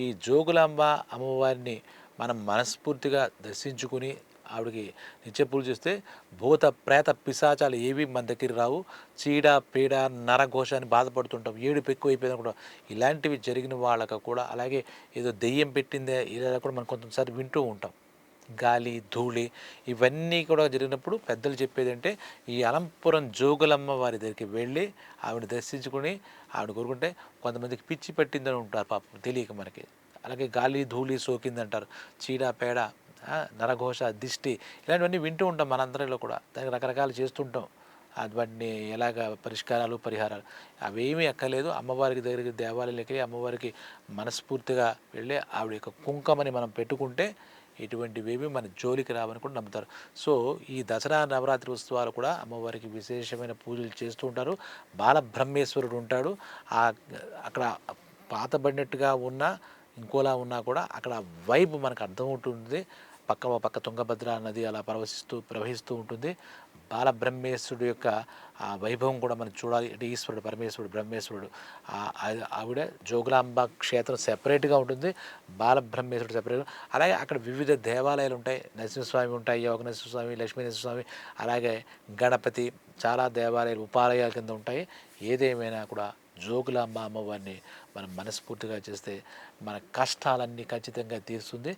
ఈ జోగులాంబ అమ్మవారిని మనం మనస్ఫూర్తిగా దర్శించుకుని ఆవిడకి నిత్య పూజ చేస్తే భూత ప్రేత పిశాచాలు ఏవి మన దగ్గర రావు. చీడ పీడ నరఘోష అని బాధపడుతుంటాం. ఏడుపు ఎక్కువ అయిపోయింది కూడా ఇలాంటివి జరిగిన వాళ్ళకు కూడా అలాగే ఏదో దెయ్యం పెట్టిందే ఇలా కూడా మనం కొంతసారి వింటూ ఉంటాం. గాలి ధూళి ఇవన్నీ కూడా జరిగినప్పుడు పెద్దలు చెప్పేది అంటే ఈ అలంపురం జోగులమ్మ వారి దగ్గరికి వెళ్ళి ఆవిడ దర్శించుకుని ఆవిడ కోరుకుంటే కొంతమందికి పిచ్చి పట్టిందని ఉంటారు పాపం తెలియక మనకి. అలాగే గాలి ధూళి సోకిందంటారు. చీడ పేడ నరఘోష దిష్టి ఇలాంటివన్నీ వింటూ ఉంటాం మనందరిలో కూడా. దానికి రకరకాలు చేస్తుంటాం. అటువంటి వాటిని ఎలాగ పరిష్కారాలు పరిహారాలు? అవేమీ ఎక్కలేదు అమ్మవారికి దగ్గరికి దేవాలయాలకి వెళ్ళి అమ్మవారికి మనస్ఫూర్తిగా వెళ్ళి ఆవిడ యొక్క కుంకమని మనం పెట్టుకుంటే ఇటువంటివేమీ మన జోలికి రావని కూడా నమ్ముతారు. సో ఈ దసరా నవరాత్రి ఉత్సవాలు కూడా అమ్మవారికి విశేషమైన పూజలు చేస్తూ ఉంటారు. బాలబ్రహ్మేశ్వరుడు ఉంటాడు. ఆ అక్కడ పాతబడినట్టుగా ఉన్న ఇంకోలా ఉన్నా కూడా అక్కడ వైబ్ మనకు అర్థమవుతుంది. పక్క పక్క తుంగభద్ర నది అలా ప్రవహిస్తూ ప్రవహిస్తూ ఉంటుంది. బాలబ్రహ్మేశ్వరుడు యొక్క ఆ వైభవం కూడా మనం చూడాలి. అంటే ఈశ్వరుడు పరమేశ్వరుడు బ్రహ్మేశ్వరుడు. ఆవిడ జోగులాంబ క్షేత్రం సెపరేట్గా ఉంటుంది. బాలబ్రహ్మేశ్వరుడు సెపరేట్ అలాగే అక్కడ వివిధ దేవాలయాలు ఉంటాయి. నరసింహస్వామి ఉంటాయి యోగ నరసింహస్వామి లక్ష్మీ నరసింహస్వామి అలాగే గణపతి చాలా దేవాలయాలు ఉపాలయాల కింద ఉంటాయి. ఏదేమైనా కూడా జోగులాంబ అమ్మవారిని మనం మనస్ఫూర్తిగా చేస్తే మన కష్టాలన్నీ ఖచ్చితంగా తీరుస్తుంది.